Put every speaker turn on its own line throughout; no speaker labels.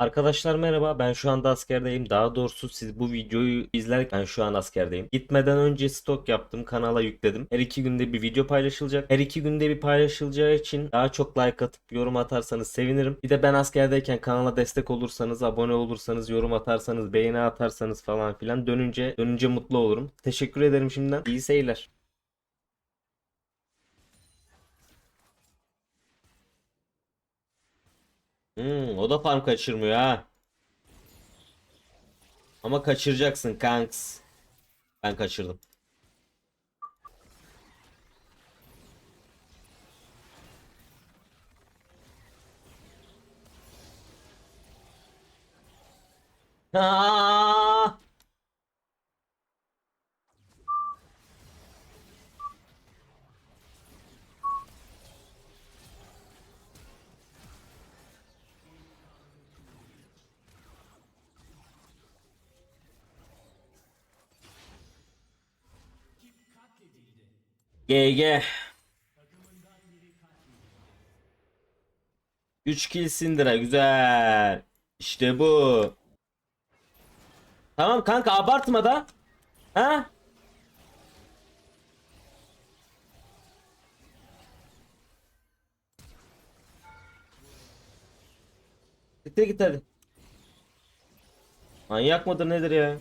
Arkadaşlar merhaba ben şu anda askerdeyim daha doğrusu siz bu videoyu izlerken şu an askerdeyim. Gitmeden önce stok yaptım kanala yükledim. Her iki günde bir video paylaşılacak. Her iki günde bir paylaşılacağı için daha çok like atıp yorum atarsanız sevinirim. Bir de ben askerdeyken kanala destek olursanız abone olursanız yorum atarsanız beğeni atarsanız falan filan dönünce dönünce mutlu olurum. Teşekkür ederim şimdiden. İyi seyirler. Hmm, o da farm kaçırmıyor ha. Ama kaçıracaksın kanks. Ben kaçırdım. Aa! GG. 3 kill Syndra güzel. İşte bu. Tamam kanka abartma da. Ha? Git git hadi. Manyak mıdır nedir ya?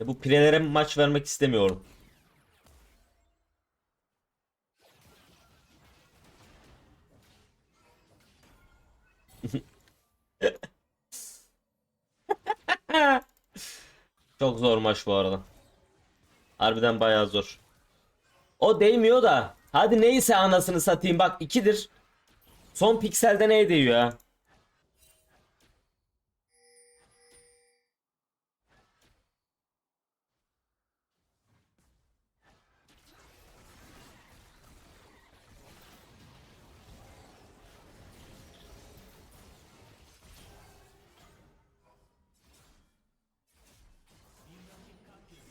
Ya bu pirelere maç vermek istemiyorum. Çok zor maç bu arada. Harbiden bayağı zor. O değmiyor da. Hadi neyse anasını satayım. Bak ikidir. Son pikselde ne değiyor ya?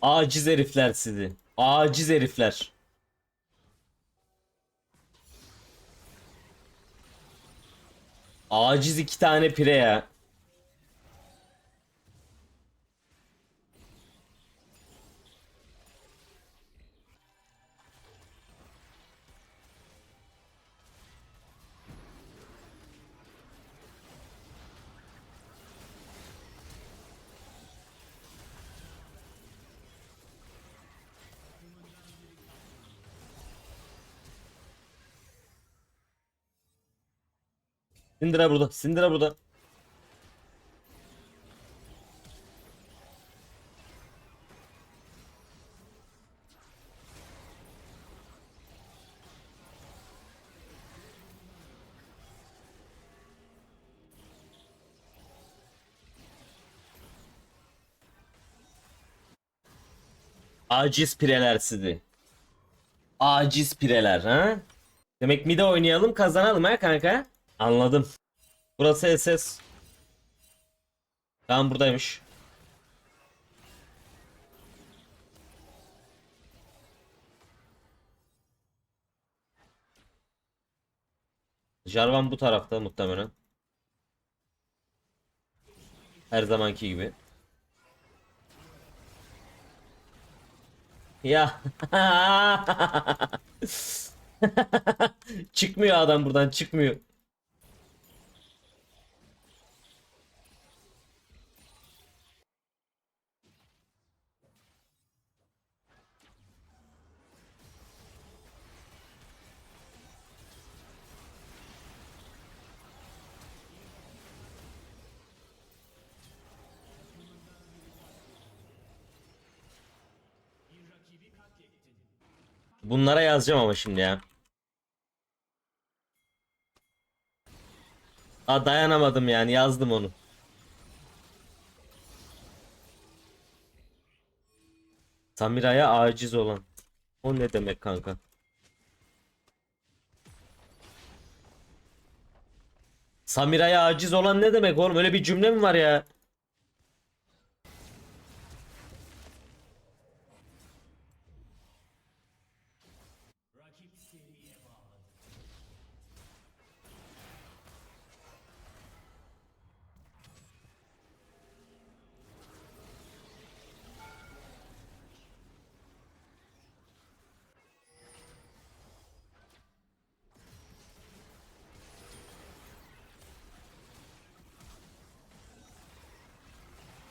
Aciz herifler sizi. Aciz herifler. Aciz iki tane pire ya. Sindira burada. Sindira burada. Aciz pireler sizi. Aciz pireler ha? Demek mide oynayalım kazanalım ha kanka? Anladım. Burası SS. Tamam buradaymış. Jarvan bu tarafta muhtemelen. Her zamanki gibi. Ya. çıkmıyor adam buradan çıkmıyor. Bunlara yazacağım ama şimdi ya. Aa dayanamadım yani yazdım onu. Samira'ya aciz olan. O ne demek kanka? Samira'ya aciz olan ne demek oğlum? Öyle bir cümle mi var ya?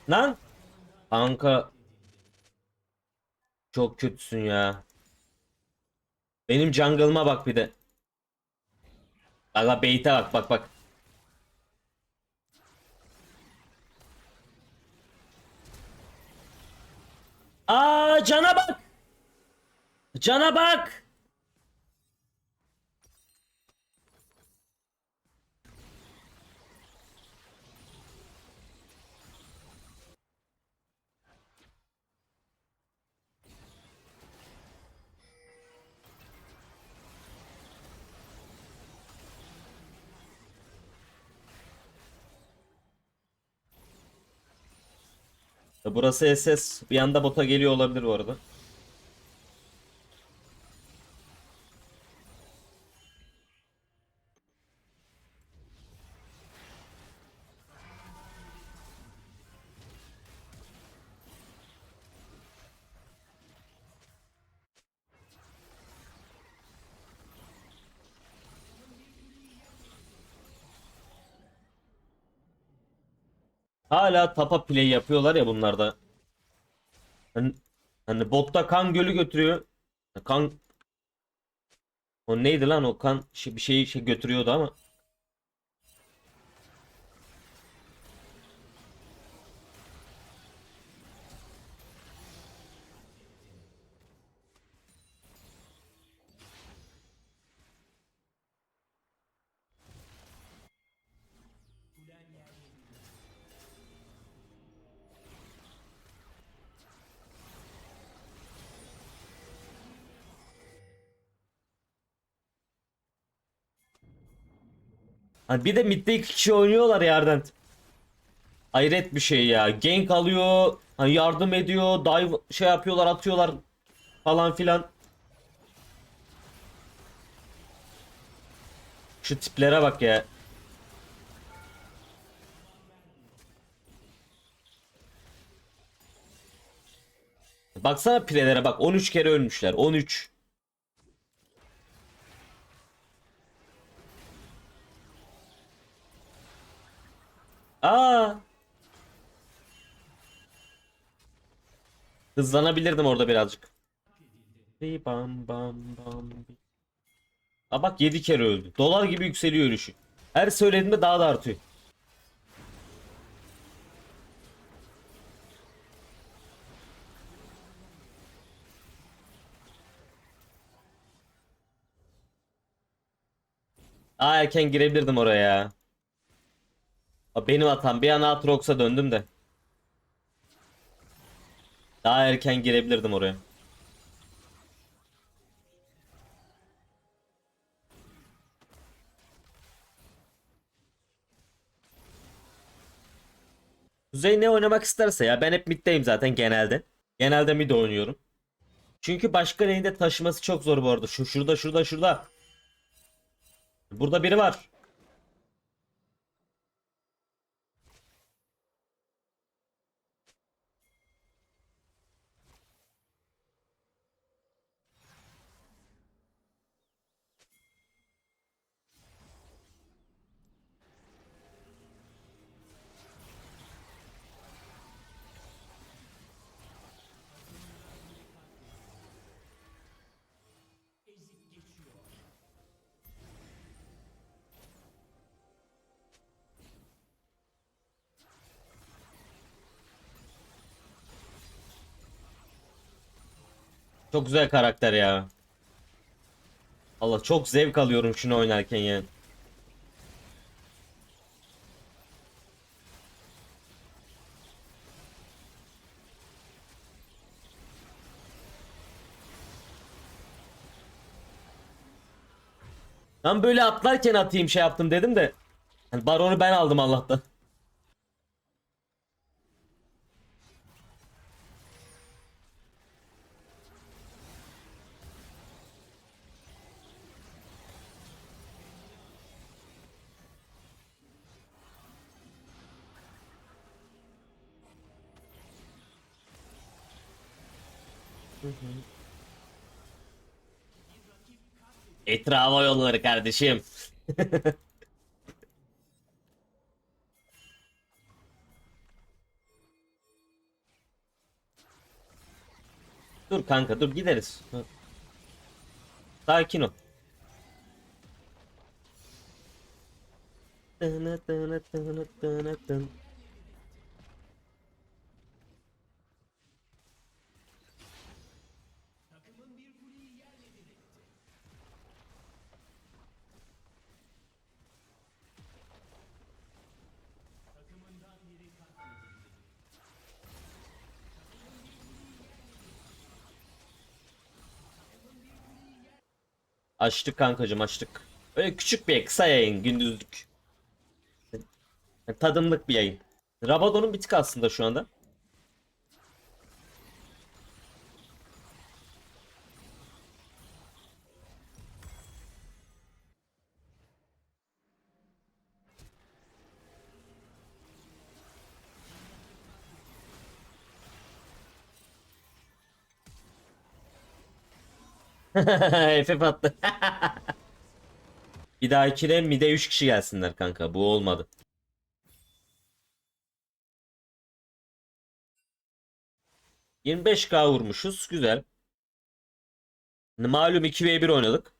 Lan! Kanka. Çok kötüsün ya. Benim jungle'ıma bak bir de. Bak bait'e bak bak bak. Aa cana bak. Cana bak. Burası SS. Bir anda bota geliyor olabilir bu arada. Hala tapa play yapıyorlar ya bunlarda. Hani, hani botta kan gölü götürüyor. Kan o neydi lan o kan şey, bir şey, şey götürüyordu ama. Hani bir de midde iki kişi oynuyorlar yerden. Hayret bir şey ya. Gank alıyor, hani yardım ediyor, dive şey yapıyorlar, atıyorlar falan filan. Şu tiplere bak ya. Baksana pirelere bak 13 kere ölmüşler. 13. Hızlanabilirdim orada birazcık. Bi Bam bam bam. Aa bak 7 kere öldü. Dolar gibi yükseliyor ölüşü. Her söylediğimde daha da artıyor. Aa erken girebilirdim oraya Benim hatam. Bir an Aatrox'a döndüm de. Daha erken girebilirdim oraya. Kuzey ne oynamak isterse ya ben hep middeyim zaten genelde. Genelde mid oynuyorum. Çünkü başka lane'de taşıması çok zor bu arada. Şu şurada şurada şurada. Burada biri var. Çok güzel karakter ya. Allah çok zevk alıyorum şunu oynarken yani. Ben böyle atlarken atayım şey yaptım dedim de. Yani baronu ben aldım Allah'tan. Etrafa yolları kardeşim. dur kanka dur gideriz. Sakin ol. Tını tını tını tını tın. Açtık kankacım açtık. Öyle küçük bir kısa yayın gündüzlük. Tadımlık bir yayın. Rabadon'un bitik aslında şu anda. FF attı. bir dahakine mide 3 kişi gelsinler kanka. Bu olmadı. ...25k vurmuşuz. Güzel. Malum 2v1 oynadık.